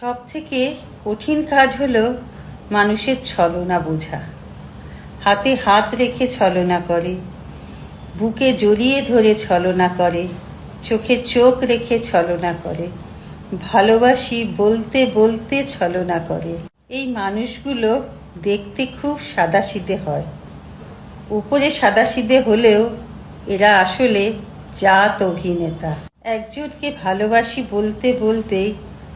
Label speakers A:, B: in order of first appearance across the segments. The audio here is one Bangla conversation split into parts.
A: সব থেকে কঠিন কাজ হলো মানুষের ছলনা বোঝা। হাতে হাত রেখে ছলনা করে, বুকে জড়িয়ে ধরে ছলনা করে, চোখে চোখ রেখে ছলনা করে, ভালোবাসি বলতে বলতে ছলনা করে। এই মানুষগুলো দেখতে খুব সাদাসিধে হয়। উপরে সাদাসিধে হলেও এরা আসলে জাত অভিনেতা। একজনকে ভালোবাসি বলতে বলতে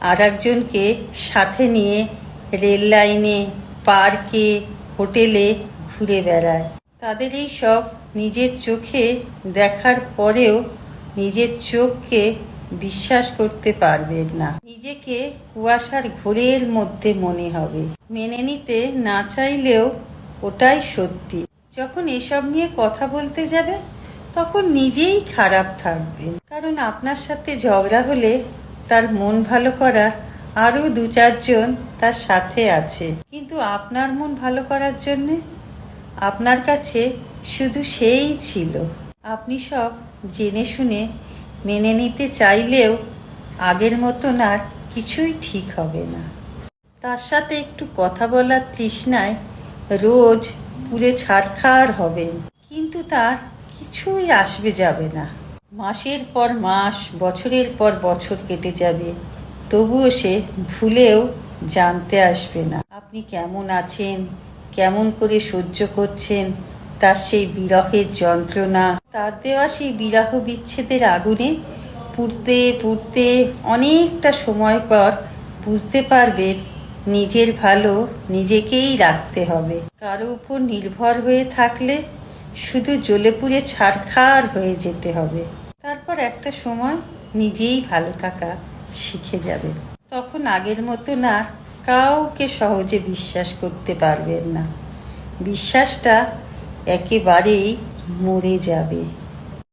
A: আর একজনকে সাথে নিয়ে রেল লাইনে, পার্কে, হোটেলে ঘুরে বেড়ায়। তাদের এই সব নিজের চোখে দেখার পরেও নিজের চোখকে বিশ্বাস করতে পারবেন না। নিজেকে কুয়াশার ঘোরের মধ্যে মনে হবে। মেনে নিতে না চাইলেও ওটাই সত্যি। যখন এসব নিয়ে কথা বলতে যাবে তখন নিজেই খারাপ থাকবেন। কারণ আপনার সাথে ঝগড়া হলে তার মন ভালো করা আরও দু চারজন তার সাথে আছে। কিন্তু আপনার মন ভালো করার জন্যে আপনার কাছে শুধু সেই ছিল। আপনি সব জেনে শুনে মেনে নিতে চাইলেও আগের মতন আর কিছুই ঠিক হবে না। তার সাথে একটু কথা বলার তৃষ্ণায় রোজ পুরে ছাড়খাড় হবেন। কিন্তু তার কিছুই আসবে যাবে না। মাসের পর মাস, বছরের পর বছর কেটে যাবে, তবুও সে ভুলেও জানতে আসবে না। আপনি কেমন আছেন? কেমন করে সহ্য করছেন? তার সেই বিরহের যন্ত্রণা, তার দেওয়া সেই বিরাহ বিচ্ছেদের আগুনে পুড়তে পুড়তে অনেকটা সময় পর বুঝতে পারবেন, নিজের ভালো নিজেকেই রাখতে হবে। কারও উপর নির্ভর হয়ে থাকলে শুধু জ্বলে পুড়ে ছারখার হয়ে যেতে হবে। তারপর একটা সময় নিজেই ভালো থাকা শিখে যাবে। তখন আগের মতো না, কাউকে সহজে বিশ্বাস করতে পারবেন না। বিশ্বাসটা একেবারেই মরে যাবে।